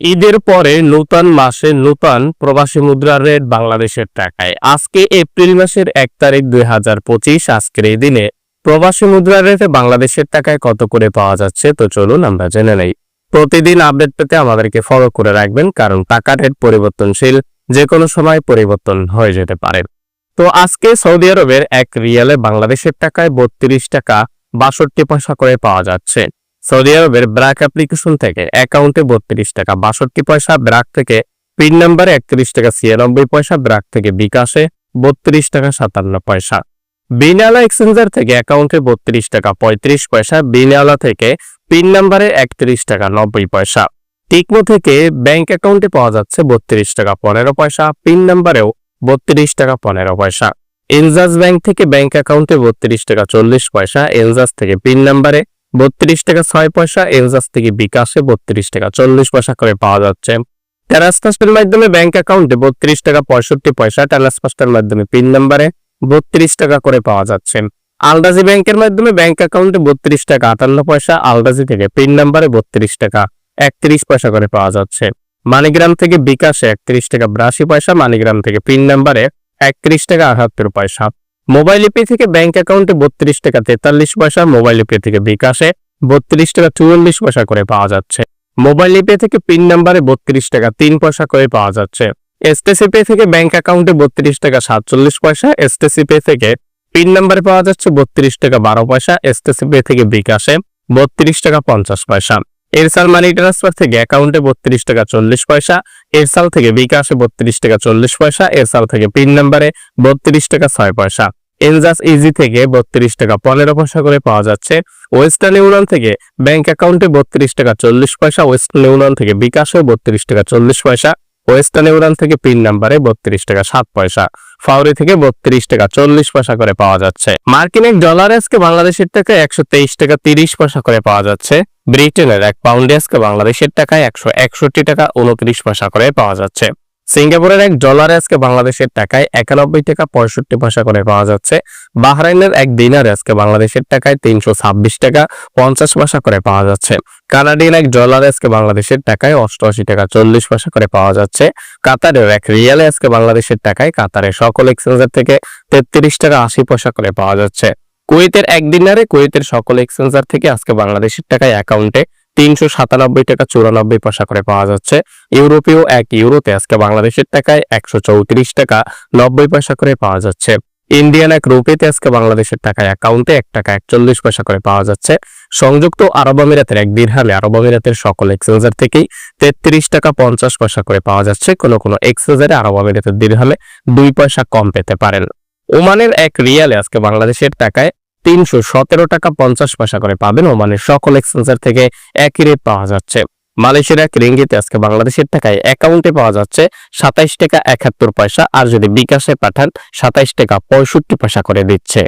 ঈদের পরে নূতন মাসে নূতন প্রবাসী মুদ্রার রেট বাংলাদেশের টাকায়। আজকে এপ্রিল মাসের এক তারিখ দুই হাজার পঁচিশ, আজকের এই দিনে প্রবাসী মুদ্রার রেটে বাংলাদেশের টাকায় কত করে পাওয়া যাচ্ছে? তো চলুন আমরা জেনে নেই। প্রতিদিন আপডেট পেতে আমাদেরকে ফলো করে রাখবেন, কারণ টাকার রেট পরিবর্তনশীল যে কোনো সময় পরিবর্তন হয়ে যেতে পারে। তো আজকে সৌদি আরবের এক রিয়ালে বাংলাদেশের টাকায় বত্রিশ টাকা বাষট্টি পয়সা করে পাওয়া যাচ্ছে। সৌদি আরবের ব্রাক অ্যাপ্লিকেশন থেকে অ্যাকাউন্টে বত্রিশ টাকা, বাষট্টি পয়সা ব্রাক থেকে পিন নাম্বারে একত্রিশ টাকা, ছিয়ানব্বই পয়সা ব্রাক থেকে বিকাশে বত্রিশ টাকা, সাতান্ন পয়সা। বিনালা এক্সচেঞ্জার থেকে অ্যাকাউন্টে বত্রিশ টাকা, পঁয়ত্রিশ পয়সা, বিনালা থেকে পিন নাম্বারে একত্রিশ টাকা, নব্বই পয়সা। টিকমো থেকে ব্যাংক অ্যাকাউন্টে পাওয়া যাচ্ছে বত্রিশ টাকা, পনেরো পয়সা, পিন নাম্বারেও বত্রিশ টাকা, পনেরো পয়সা। এনজাস ব্যাংক থেকে ব্যাংক অ্যাকাউন্টে বত্রিশ টাকা, চল্লিশ পয়সা, এনজাস থেকে পিন নাম্বারে বত্রিশ টাকা ছয় পয়সা এনজাস থেকে বিকাশে বত্রিশ টাকা, চল্লিশ পয়সা করে পাওয়া যাচ্ছে। ট্রান্সফার্সের মাধ্যমে ব্যাংক অ্যাকাউন্টে বত্রিশ টাকা পঁয়ষট্টি পয়সা ট্রান্সফার্সের মাধ্যমে পিন নাম্বারে বত্রিশ টাকা করে পাওয়া যাচ্ছে। আলদাজি ব্যাংকের মাধ্যমে ব্যাংক অ্যাকাউন্টে বত্রিশ টাকা আটান্ন পয়সা আলদাজি থেকে পিন নাম্বারে বত্রিশ টাকা একত্রিশ পয়সা করে পাওয়া যাচ্ছে। মানিগ্রাম থেকে বিকাশে একত্রিশ টাকা বিরাশি পয়সা, মানিগ্রাম থেকে পিন নাম্বারে একত্রিশ টাকা আটাত্তর পয়সা। মোবাইল ইপি থেকে ব্যাংক অ্যাকাউন্টে বত্রিশ টাকা তেতাল্লিশ পয়সা মোবাইল ইপি থেকে বিকাশে বত্রিশ টাকা চুয়াল্লিশ পয়সা করে পাওয়া যাচ্ছে। মোবাইল ইপি থেকে পিন নাম্বারে বত্রিশ টাকা তিন পয়সা করে পাওয়া যাচ্ছে। এসটিসি পে থেকে ব্যাংক অ্যাকাউন্টে বত্রিশ টাকা সাতচল্লিশ পয়সা এসটিসি পে থেকে পিন নাম্বারে পাওয়া যাচ্ছে বত্রিশ টাকা বারো পয়সা এসটিসি পে থেকে বিকাশে বত্রিশ টাকা পঞ্চাশ পয়সা। এরসাল মানি ট্রান্সফার থেকে অ্যাকাউন্টে বত্রিশ টাকা চল্লিশ পয়সা, এরসাল থেকে বিকাশে বত্রিশ টাকা চল্লিশ পয়সা, এরসাল থেকে পিন নাম্বারে বত্রিশ টাকা ছয় পয়সা। এনজাস ইজি থেকে বত্রিশ টাকা পনেরো পয়সা করে পাওয়া যাচ্ছে। ওয়েস্টার্ন ইউনিয়ন থেকে ব্যাংক অ্যাকাউন্টে বত্রিশ টাকা চল্লিশ পয়সা ওয়েস্টার্ন ইউনিয়ন থেকে বিকাশে বত্রিশ টাকা চল্লিশ পয়সা ওয়েস্টার্ন ইউনিয়ন থেকে পিন নাম্বারে বত্রিশ টাকা সাত পয়সা। ফাউরি থেকে বত্রিশ টাকা চল্লিশ পয়সা করে পাওয়া যাচ্ছে। মার্কিন এক ডলার আজকে বাংলাদেশের টাকা একশো তেইশ টাকা তিরিশ পয়সা করে পাওয়া যাচ্ছে। ব্রিটেনের এক পাউন্ড আজকে বাংলাদেশের টাকায় একশো একষট্টি টাকা উনত্রিশ পয়সা করে পাওয়া যাচ্ছে। সিঙ্গাপুরের এক ডলার আজকে বাংলাদেশের টাকায় একানব্বই টাকা পঁয়ষট্টি পয়সা করে পাওয়া যাচ্ছে। বাহরাইনের এক দিনার আজকে বাংলাদেশের টাকায় তিনশো ছাব্বিশ টাকা পঞ্চাশ পয়সা করে পাওয়া যাচ্ছে। কানাডিয়ান এক ডলার আজকে বাংলাদেশের টাকায় অষ্টআশি টাকা চল্লিশ পয়সা করে পাওয়া যাচ্ছে। কাতারের এক রিয়ালে আজকে বাংলাদেশের টাকায় কাতারের সকল এক্সচেঞ্জের থেকে তেত্রিশ টাকা আশি পয়সা করে পাওয়া যাচ্ছে। কুয়েতের এক দিনারে কুয়েতের সকল এক্সচেঞ্জার থেকে আজকে বাংলাদেশের টাকায় অ্যাকাউন্টে তিনশো সাতানব্বই টাকা চুরানব্বই পয়সা করে পাওয়া যাচ্ছে। ইউরোপীয় এক ইউরোতে আজকে বাংলাদেশের টাকায় একশো চৌত্রিশ টাকা নব্বই পয়সা করে পাওয়া যাচ্ছে। ইন্ডিয়ান এক রুপিতে আজকে বাংলাদেশের টাকায় অ্যাকাউন্টে এক টাকা একচল্লিশ পয়সা করে পাওয়া যাচ্ছে। সংযুক্ত আরব আমিরাতের এক দিরহামে আরব আমিরাতের সকল এক্সচেঞ্জার থেকেই তেত্রিশ টাকা পঞ্চাশ পয়সা করে পাওয়া যাচ্ছে। কোনো কোনো এক্সচেঞ্জারে আরব আমিরাতের দিরহামে দুই পয়সা কম পেতে পারেন। ওমানের এক রিয়ালে আজকে বাংলাদেশের টাকায় তিনশো সতেরো টাকা পঞ্চাশ পয়সা করে পাবেন ওমানের সকল এক্সচেঞ্জার থেকে একই রেট পাওয়া যাচ্ছে। মালয়েশিয়ার এক রিঙ্গিতে আজকে বাংলাদেশের টাকায় অ্যাকাউন্টে পাওয়া যাচ্ছে সাতাইশ টাকা একাত্তর পয়সা আর যদি বিকাশে পাঠান সাতাইশ টাকা পঁয়ষট্টি পয়সা করে দিচ্ছে।